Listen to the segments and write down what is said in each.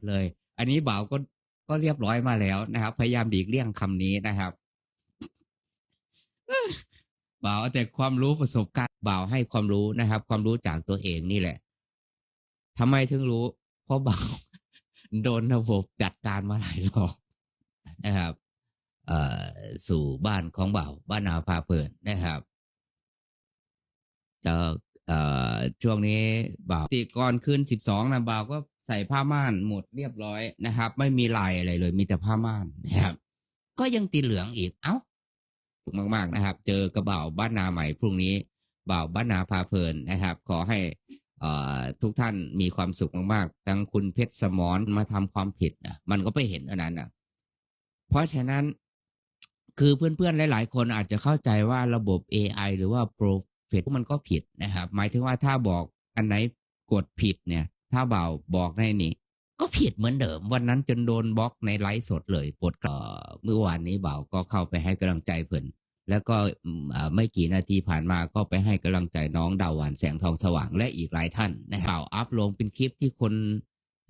ดเลย อันนี้บ่าวก็ก็เรียบร้อยมาแล้วนะครับ พยายามดีกเลี่ยงคำนี้นะครับบ่าวแต่ความรู้ประสบการณ์บ่าวให้ความรู้นะครับ ความรู้จากตัวเองนี่แหละทำไมถึงรู้ เพราะบ่าวโดนระบบจัดการมาหลายรอบนะครับเอ่อสู่บ้านของบ่าวบ้านนาพาเพลินนะครับจะเอ่อช่วงนี้บ่าวตีก่อนคืนสิบสองนะบ่าวก็ ใส่ผ้าม่านหมดเรียบร้อยนะครับ ไม่มีลายอะไรเลย มีแต่ผ้าม่านนะครับ ก็ยังตีเหลืองอีก เอ้าถูกมาก ๆนะครับ เจอกระบ่าบ้านนาใหม่พรุ่งนี้บ่าวบ้านนาพาเพลินนะครับ ขอให้เอ่ทุกท่านมีความสุขมากๆทั้งคุณเพชรสมรมาทำความผิดนะมันก็ไปเห็นอันนั้นนะเพราะฉะนั้นคือเพื่อนๆหลาย ๆ คนอาจจะเข้าใจว่าระบบ AI หรือว่า Profit มันก็ผิดนะครับ หมายถึงว่าถ้าบอกอันไหนกดผิดเนี่ย ถ้าเบาบอกในนี่ ก็ผิดเหมือนเดิม วันนั้นจนโดนบล็อกในไลฟ์สดเลยปวดเอ่อเมื่อวานนี้เบาก็เข้าไปให้กำลังใจเพื่อนแล้วก็ไม่กี่นาทีผ่านมาก็ไปให้กำลังใจน้องดาวหวานแสงทองสว่างและอีกหลายท่านนะบเบาอัพลงเป็นคลิปที่คน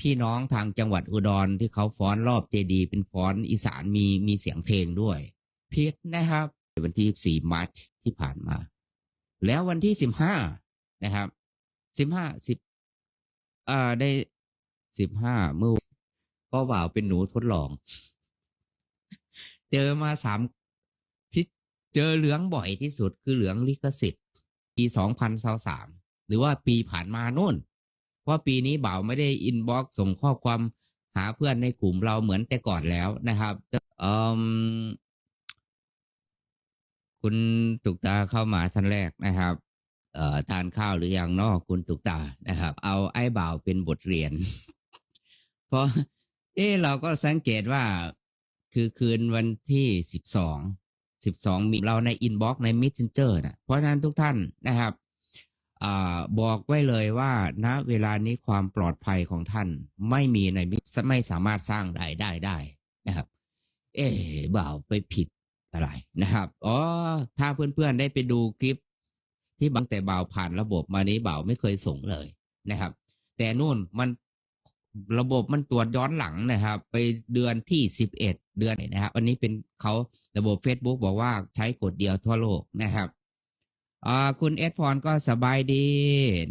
พี่น้องทางจังหวัดอุดรที่เขาฟ้อนรอบเจดีเป็นฟ้อนอีสานมีมีเสียงเพลงด้วยผิดนะครับ วันที่24มาร์ชที่ผ่านมา แล้ววันที่ 15 นะครับ 15 10 อ่าได้15เมื่อก็บ่าวเป็นหนูทดลอง เจอมาสามที่เจอเหลืองบ่อยที่สุดคือเหลืองลิขสิทธิ์ ปี2023หรือว่าปีผ่านมาโน่น เพราะปีนี้บ่าวไม่ได้อินบ็อกส่งข้อความหาเพื่อนในกลุ่มเราเหมือนแต่ก่อนแล้วนะครับเอ่มคุณตุกตาเข้ามาท่านแรกนะครับ ทานข้าวหรือยังนอกคุณตุกตานะครับ เอาไอ้บ่าวเป็นบทเรียน เพราะเออเราก็สังเกตว่าคือคืนวันที่สิบสองสิบสองมีเราในอินบ็อกซ์ในมิ s เ e นเจอร์นะเพราะฉะนั้นทุกท่านนะครับอบอกไว้เลยว่าณเวลานี้ความปลอดภัยของท่านไม่มีในมิไม่สามารถสร้างรายได้ได้นะครับ เอ๊บ่าวไปผิดอะไรนะครับ อ๋อ ถ้าเพื่อนๆได้ไปดูคลิป ที่บางแต่บ่าวผ่านระบบมานี้บ่าวไม่เคยส่งเลยนะครับ แต่นู่นมันระบบมันตรวจย้อนหลังนะครับ ไปเดือนที่สิบเอ็ดเดือนนะครับอันนี้เป็นเขาระบบ Facebook บอกว่าใช้กดเดียวทั่วโลกนะครับคุณเอสพรก็สบายดี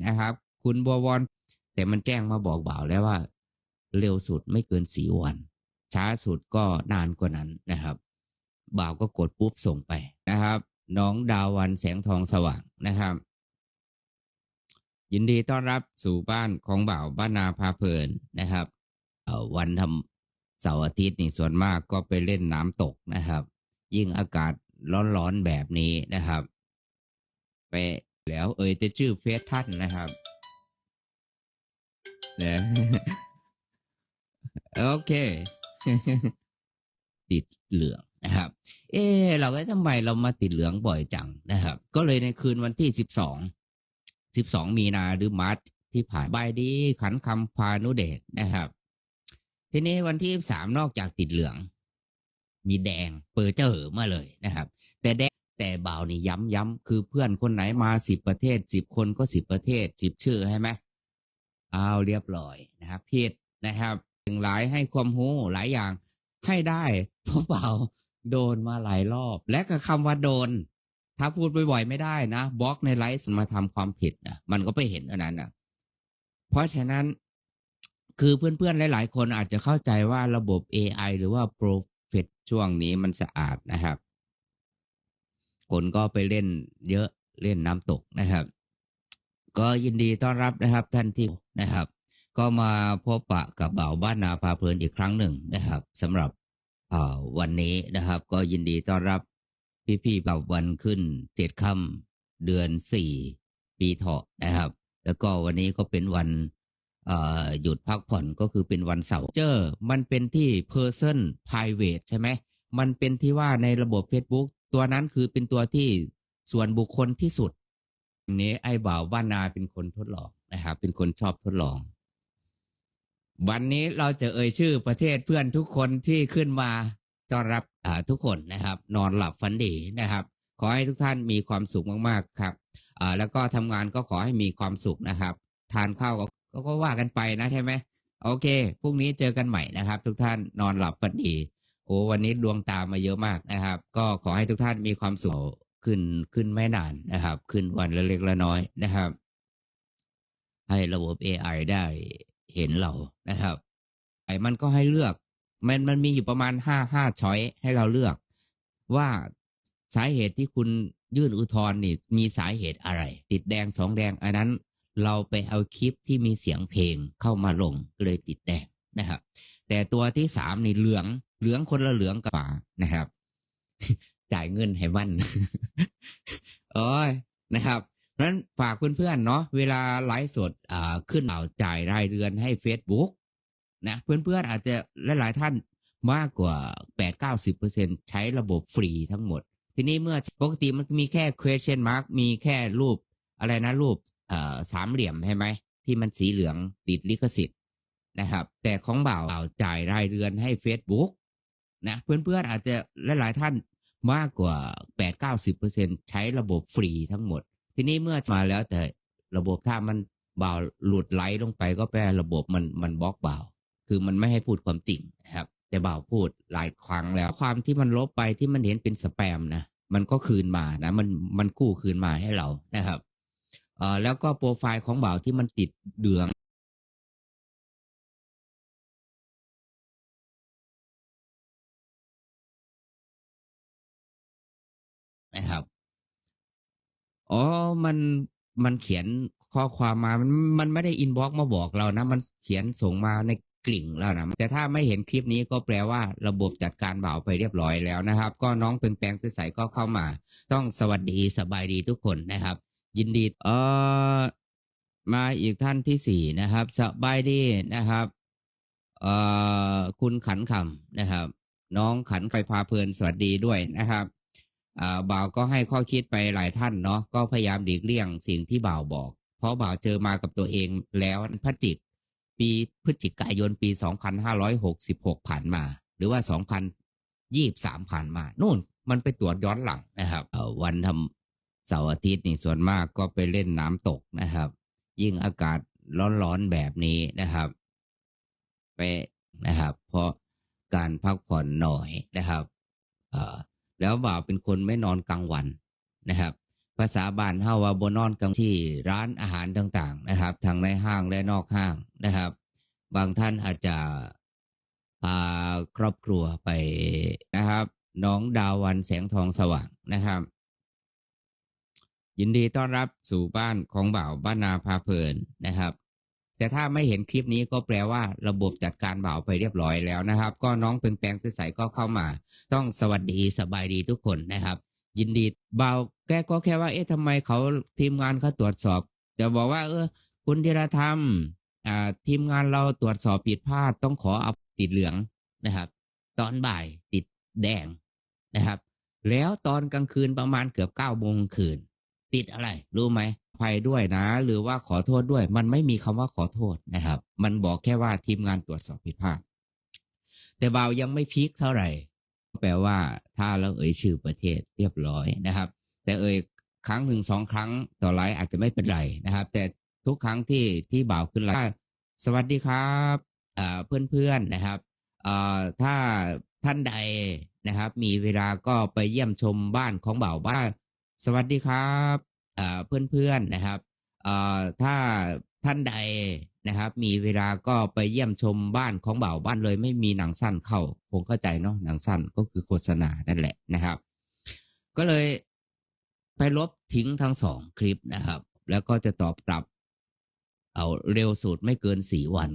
นะครับ คุณบัววอนแต่มันแจ้งมาบอกบ่าวแล้วว่า เร็วสุดไม่เกินสี่วัน ช้าสุดก็นานกว่านั้นนะครับ บ่าวก็กดปุ๊บส่งไปนะครับ น้องดาววันแสงทองสว่างนะครับ ยินดีต้อนรับสู่บ้านของบ่าวบ้านนาพาเพลินนะครับวันทำเสาร์อาทิตย์นี่ส่วนมากก็ไปเล่นน้ำตกนะครับ ยิ่งอากาศร้อนๆแบบนี้นะครับ ไปแล้วเอ่ยแต่ชื่อเฟซท่านนะครับนะโอเค ติดเหลืองนะครับ เอ๊ะเราก็ทำไมเรามาติดเหลืองบ่อยจังนะครับ ก็เลยในคืนวันที่สิบสองสิบสองมีนาหรือมาร์ชที่ผ่านบายดีขันคำพานุเดชนะครับ ทีนี้วันที่สามนอกจากติดเหลือง มีแดงเปอร์เจอร์มาเลยนะครับ แต่แดงแต่บ่าวนี่ย้ำย้ำคือเพื่อนคนไหนมาสิบประเทศสิบคนก็สิบประเทศสิบชื่อใช่ไหมเอาเรียบร้อยนะครับผิดนะครับถึงหลายให้ความรู้หลายอย่างให้ได้เพราะเบ่า โดนมาหลายรอบ และก็คำว่าโดน ถ้าพูดบ่อยๆไม่ได้นะบล็อกในไลฟ์มาทำความผิดนะมันก็ไปเห็นอันนั้นนะเพราะฉะนั้นคือเพื่อนๆหลาย ๆ คนอาจจะเข้าใจว่าระบบ AI หรือว่า Profit ช่วงนี้มันสะอาดนะครับ คนก็ไปเล่นเยอะเล่นน้ำตกนะครับ ก็ยินดีต้อนรับนะครับท่านที่นะครับ ก็มาพบปะกับบ่าวบ้านนาพาเพลินอีกครั้งหนึ่งนะครับสำหรับ วันนี้นะครับ ก็ยินดีต้อนรับพี่ๆกับวันขึ้นเจ็ดค่ำเดือนสี่ปีเถาะนะครับ แล้วก็วันนี้ก็เป็นวันหยุดพักผ่อนก็คือเป็นวันเสาร์เจอมันเป็นที่ person private ใช่ไหมมันเป็นที่ว่าในระบบ Facebook ตัวนั้นคือเป็นตัวที่ส่วนบุคคลที่สุดนนี้ไอ้บ่าวบ้านนาเป็นคนทดลองนะครับ เป็นคนชอบทดลอง วันนี้เราจะเอ่ยชื่อประเทศเพื่อนทุกคนที่ขึ้นมาต้อนรับทุกคนนะครับ นอนหลับฝันดีนะครับ ขอให้ทุกท่านมีความสุขมากๆครับแล้วก็ทำงานก็ขอให้มีความสุขนะครับ ทานข้าวก็ก็ก็ว่ากันไปนะใช่ไหมโอเคพรุ่งนี้เจอกันใหม่นะครับ ทุกท่านนอนหลับฝันดีโอ้วันนี้ดวงตามาเยอะมากนะครับ ก็ขอให้ทุกท่านมีความสุขขึ้นขึ้นไม่นานนะครับ ขึ้นวันละเล็กละน้อยนะครับ ให้ระบบ AI ได้ เห็นเรานะครับ ไอ้มันก็ให้เลือก มันมันมีอยู่ประมาณห้าห้าช้อยให้เราเลือก ว่าสาเหตุที่คุณยื่นอุทธรณ์นี่มีสาเหตุอะไร ติดแดงสองแดง อันนั้นเราไปเอาคลิปที่มีเสียงเพลงเข้ามาลงเลยติดแดงนะครับ แต่ตัวที่สามนี่เหลือง เหลืองคนละเหลืองกับฝานะครับ จ่ายเงินให้มันโอ้ยนะครับ นั้นฝากเพื่อนๆเนาะเวลาไลฟ์สดอ่าขึ้นเ่าจ่ายรายเดือนให้ Facebook นะเพื่อนๆอาจจะหลายๆท่านมากกว่า 8-90%ใช้ระบบฟรีทั้งหมด ทีนี้เมื่อปกติมันมีแค่ question mark มีแค่รูปอะไรนะรูปเอ่อสามเหลี่ยมใช่ไหม ที่มันสีเหลืองติดลิขสิทธิ์นะครับ แต่ของบ่าวจ่ายรายเดือนให้ Facebook นะเพื่อนๆอาจจะหลายๆท่านมากกว่า 8-90%ใช้ระบบฟรีทั้งหมด ทีนี้เมื่อมาแล้วแต่ระบบถ้ามันบ่าวหลุดไหลลงไปก็แปลระบบมันมันบล็อกบ่าวคือมันไม่ให้พูดความจริงนะครับ แต่บ่าวพูดหลายครั้งแล้ว ความที่มันลบไปที่มันเห็นเป็นสแปมนะมันก็คืนมานะมันมันกู้คืนมาให้เรานะครับเอ่อแล้วก็โปรไฟล์ของบ่าวที่มันติดเดือง อ๋อมันมันเขียนข้อความมามันมันไม่ได้อินบ็อกมาบอกเรานะ มันเขียนส่งมาในกลิ่งแล้วนะแต่ถ้าไม่เห็นคลิปนี้ก็แปลว่าระบบจัดการบ่าวไปเรียบร้อยแล้วนะครับ ก็น้องเปลงแปลงใสก็เข้ามา ต้องสวัสดีสบายดีทุกคนนะครับ ยินดีเออมาอีกท่านที่สี่นะครับสบายดีนะครับเอ่อคุณขันคำนะครับ น้องขันไฟพาเพลินสวัสดีด้วยนะครับ บ่าวก็ให้ข้อคิดไปหลายท่านเนาะก็พยายามหลีกเลี่ยงสิ่งที่บ่าวบอก เพราะบ่าวเจอมากับตัวเองแล้วพฤศจิกปีพฤศจิกายนปี 2566 ผ่านมา หรือว่า 2023 ผ่านมานู่นมันไปตรวจย้อนหลังนะครับวันทำเสาร์อาทิตย์นี่ส่วนมากก็ไปเล่นน้ำตกนะครับ ยิ่งอากาศร้อนๆแบบนี้นะครับ ไปนะครับ เพราะการพักผ่อนหน่อยนะครับ เอ่อ แล้วบ่าวเป็นคนไม่นอนกลางวันนะครับ ภาษาบ้านเฮาว่าบนนอนกลางที่ร้านอาหารต่างๆนะครับ ทั้งในห้างและนอกห้างนะครับ บางท่านอาจจะพาครอบครัวไปนะครับ น้องดาววันแสงทองสว่างนะครับ ยินดีต้อนรับสู่บ้านของบ่าวบ้านนาพาเพลินนะครับ แต่ถ้าไม่เห็นคลิปนี้ก็แปลว่าระบบจัดการบ่าวไปเรียบร้อยแล้วนะครับ ก็น้องเปลงแปลงใสก็เข้ามา ต้องสวัสดีสบายดีทุกคนนะครับ ยินดีเบาแกก็แค่ว่าเอ๊ะทำไมเขาทีมงานเขาตรวจสอบ จะบอกว่า เออ คุณธีรธรรมอ่าทีมงานเราตรวจสอบผิดพลาดต้องขอเอาติดเหลืองนะครับ ตอนบ่ายติดแดงนะครับ แล้วตอนกลางคืนประมาณเกือบเก้าโมงคืน ติดอะไร รู้ไหมภัยด้วยนะ หรือว่าขอโทษด้วย มันไม่มีคำว่าขอโทษนะครับ มันบอกแค่ว่าทีมงานตรวจสอบผิดพลาดแต่เบายังไม่พีคเท่าไหร่ แปลว่าถ้าเราเอ่ยชื่อประเทศเรียบร้อยนะครับ แต่เอ่ยครั้งหนึ่งสองครั้งต่อไลฟ์อาจจะไม่เป็นไรนะครับ แต่ทุกครั้งที่ที่บ่าวขึ้นไลฟ์สวัสดีครับเพื่อนเพื่อนๆนะครับถ้าท่านใดนะครับ มีเวลาก็ไปเยี่ยมชมบ้านของบ่าวบ้านสวัสดีครับ เพื่อนๆนะครับถ้าท่านใดนะครับ มีเวลาก็ไปเยี่ยมชมบ้านของบ่าวบ้านเลย ไม่มีหนังสั้นเข้าผมเข้าใจเนาะหนังสั้นก็คือโฆษณานั่นแหละนะครับ ก็เลยไปลบทิ้งทั้งสองคลิปนะครับ แล้วก็จะตอบกลับ เอาเร็วสุดไม่เกินสี่วัน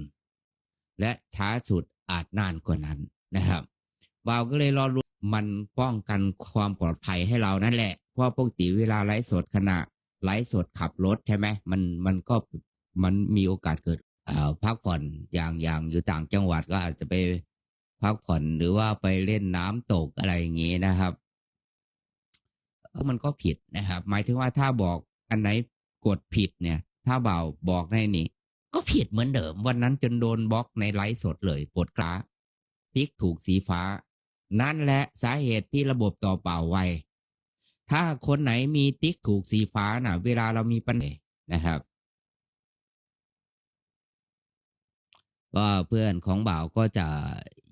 และช้าสุดอาจนานกว่านั้นนะครับบ่าวก็เลยรอรุ้มันป้องกันความปลอดภัยให้เรานั่นแหละเพราะปกติเวลาไลฟ์สดขณะ ไลฟ์สดขับรถใช่ไหมมันมันก็มันมีโอกาสเกิดพักผ่อนอย่างอย่างอยู่ต่างจังหวัดก็อาจจะไปพักผ่อนหรือว่าไปเล่นน้ำตกอะไรอย่างนี้นะครับมันก็ผิดนะครับ หมายถึงว่าถ้าบอกอันไหนกดผิดเนี่ย ถ้าเบาบอกในนี่ก็ผิดเหมือนเดิม วันนั้นจนโดนบล็อกในไลฟ์สดเลยปวดกราติ๊กถูกสีฟ้า นั่นแหละสาเหตุที่ระบบต่อเปล่าไว ถ้าคนไหนมีติ๊กถูกสีฟ้าน่ะ เวลาเรามีปัญหานะครับก็เพื่อนของบ่าวก็จะ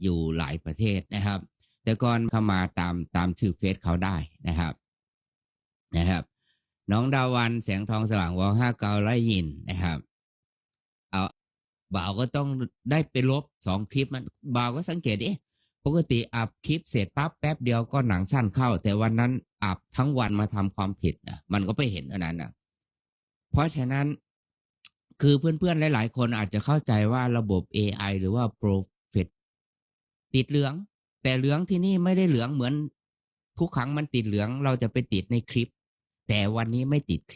อยู่หลายประเทศนะครับ แต่ก่อนเข้ามาตามตามชื่อเฟซเขาได้นะครับนะครับ น้องดาวันแสงทองสว่างวอห้าเกาไลยินนะครับเอาบ่าวก็ต้องได้ไปลบสองคลิปมันบ่าวก็สังเกตเอ๊ะ ปกติอัพคลิปเสร็จปั๊บแป๊บเดียวก็หนังสั้นเข้า แต่วันนั้นอัพทั้งวันมาทำความผิดนะมันก็ไปเห็นอันนั้นนะเพราะฉะนั้นคือเพื่อนๆหลาย ๆ คนอาจจะเข้าใจว่าระบบ AI หรือว่า Profit ติดเหลือง แต่เหลืองที่นี่ไม่ได้เหลืองเหมือนทุกครั้งมันติดเหลืองเราจะไปติดในคลิป แต่วันนี้ไม่ติด